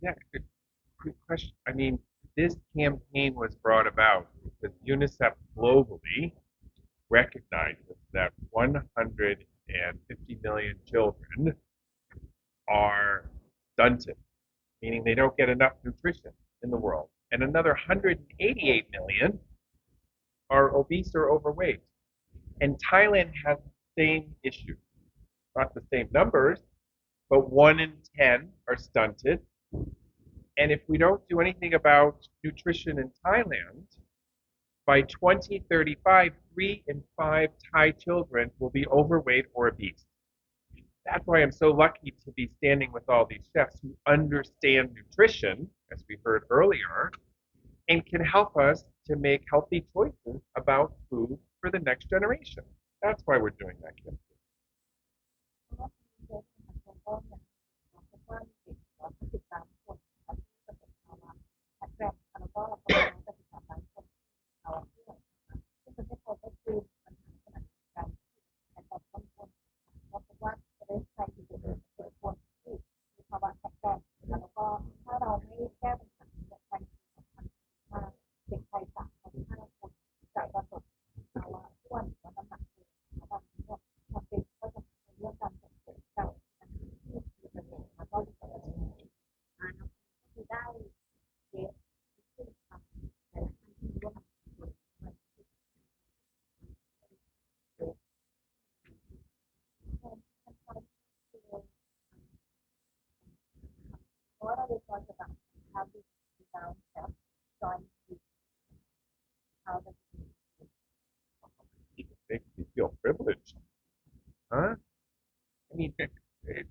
Yeah, good, quick question. I mean, this campaign was brought about because UNICEF globally recognizes that 150 million children are stunted, meaning they don't get enough nutrition in the world, and another 188 million are obese or overweight. And Thailand has the same issue, not the same numbers, but one in 10 are stunted. And if we don't do anything about nutrition in Thailand, by 2035, three in five Thai children will be overweight or obese. That's why I'm so lucky to be standing with all these chefs who understand nutrition, as we heard earlier, and can help us to make healthy choices about food for the next generation. That's why we're doing that campaign. แล้วก็เราก็จะติดตามร้านรนเราที่ประเทศไท feel privileged. Huh? I mean, it, it,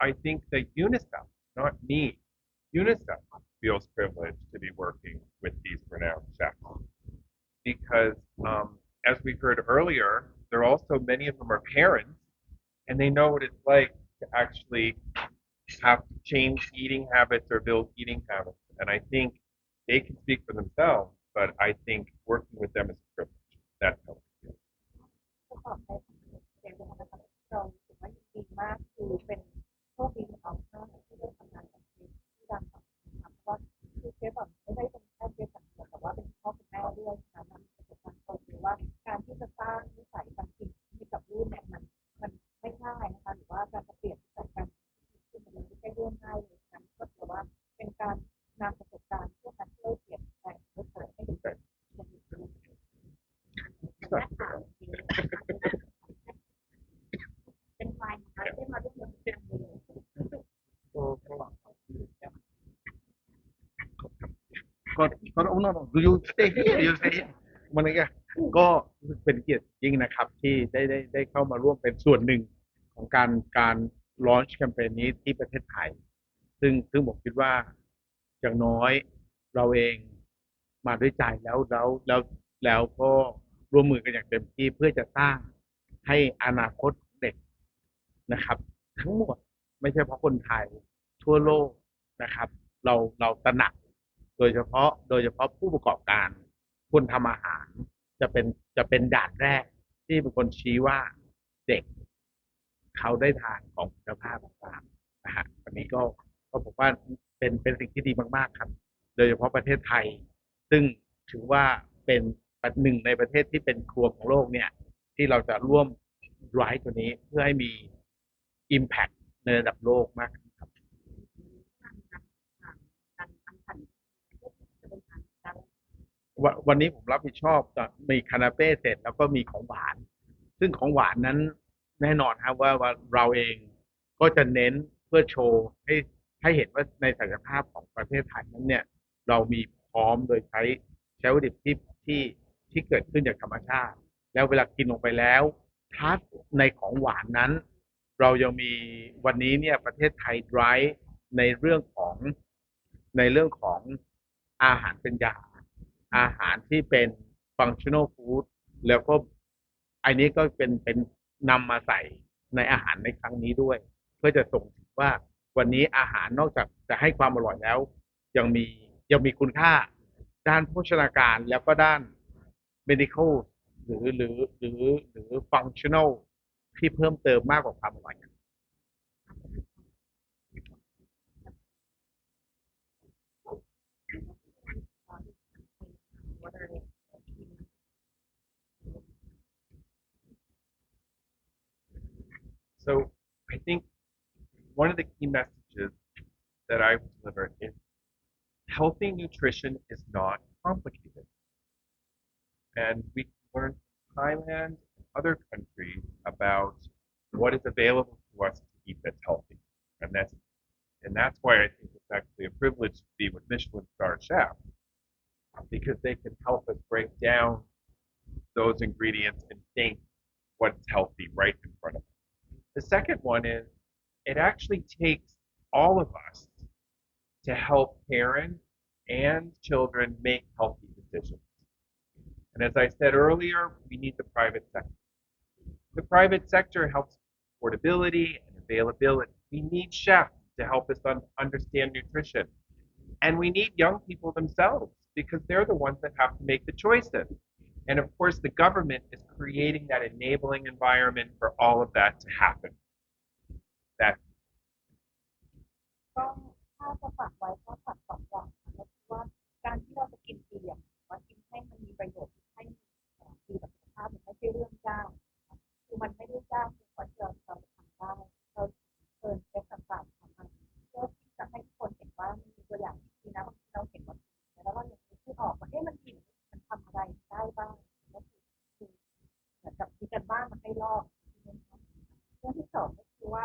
I think that UNICEF, not me, UNICEF feels privileged to be working with these renowned chefs. Because, um, as we heard earlier, there are also many of them are parents, and they know what it's like to actually have to change eating habits or build eating habits. And I think they can speak for themselves, but I think working with them is ก็ก็โอ้ no no do you stay here you stay here มันก็ก็รู้สึกเป็นเกียรติยิ่งนะครับ ที่ได้ได้ได้เข้ามาร่วมเป็นส่วนหนึ่งของการการลอนช์แคมเปญนี้ที่ประเทศไทย ซึ่งซึ่งผมคิดว่าอย่างน้อยเราเองมาด้วยใจแล้วแล้วแล้วแล้วก็ร่วมมือกันอย่างเต็มที่เพื่อจะสร้างให้อนาคตเด็กนะครับ ทั้งหมดไม่ใช่เพราะคนไทยทั่วโลกนะครับ เราเราตระหนัก โดยเฉพาะโดยเฉพาะผู้ประกอบการคนทำอาหาร จะเป็นจะเป็นด่านแรกที่เป็นคนชี้ว่าเด็ก เขาได้ทานของคุณภาพต่างๆนะฮะอันนี้ก็ก็ผมว่าเป็นเป็นสิ่งที่ดีมากๆครับ โดยเฉพาะประเทศไทย ซึ่งถือว่าเป็นหนึ่งในประเทศที่เป็นครัวของโลกเนี่ย ที่เราจะร่วมไร้ตัวนี้เพื่อให้มี Impact ในระดับโลกมากขึ้นครับ วันวันนี้ผมรับผิดชอบจะมีคานาเป้เสร็จแล้วก็มีของหวาน ซึ่งของหวานนั้นแน่นอนครับว่าว่าเราเองก็จะเน้นเพื่อโชว์ให้ให้เห็นว่าในศักยภาพของประเทศไทยนั้นเนี่ย เรามีพร้อมโดยใช้ใช้วัตถุดิบที่ที่ที่เกิดขึ้นจากธรรมชาติ แล้วเวลากินลงไปแล้วทัสในของหวานนั้น เรายังมีวันนี้เนี่ยประเทศไทย drive ในเรื่องของในเรื่องของอาหารเป็นยา อาหารที่เป็น functional food แล้วก็อันนี้ก็เป็นเป็นนำมาใส่ในอาหารในครั้งนี้ด้วย เพื่อจะส่งถึงว่าวันนี้อาหารนอกจากจะให้ความอร่อยแล้ว ยังมียังมีคุณค่าด้านโภชนาการแล้วก็ด้าน medical หรือหรือหรือหรือ functional ที่เพิ่มเติมมากกว่าความอร่อย one of the key messages that I deliver is healthy nutrition is not complicated. And we learned from Thailand and other countries about what is available to us to eat that's healthy. And that's and that's why I think it's actually a privilege to be with Michelin star chefs because they can help us break down those ingredients and think what's healthy right in front of us. The second one is it actually takes all of us to help parents and children make healthy decisions. And as I said earlier, we need the private sector. The private sector helps affordability and availability. We need chefs to help us un- understand nutrition. And we need young people themselves because they're the ones that have to make the choices. And of course, the government is creating that enabling environment for all of that to happen. ถ้าจะฝากไว้ก็ฝากสองอย่างก็คือว่าการที่เราจะกินดีอะว่ากินให้มันมีประโยชน์ให้ดีต่อสุขภาพมันไม่ใช่เรื่องยากคือมันไม่ได้ยากทุกคนเราเราทำได้เราเชิญเช็คต่างๆทำมันเพื่อที่จะให้ทุกคนเห็นว่ามีตัวอย่างที่ดีนะบางทีเราเห็นว่าแล้วเรายังไม่ออกว่าเอ๊ะมันผิดมันทำอะไรได้บ้างก็คือคือเหมือนกับมีกันบ้านมาให้ลอกเรื่องที่สองก็คือว่า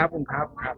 ครับคุณครับครับ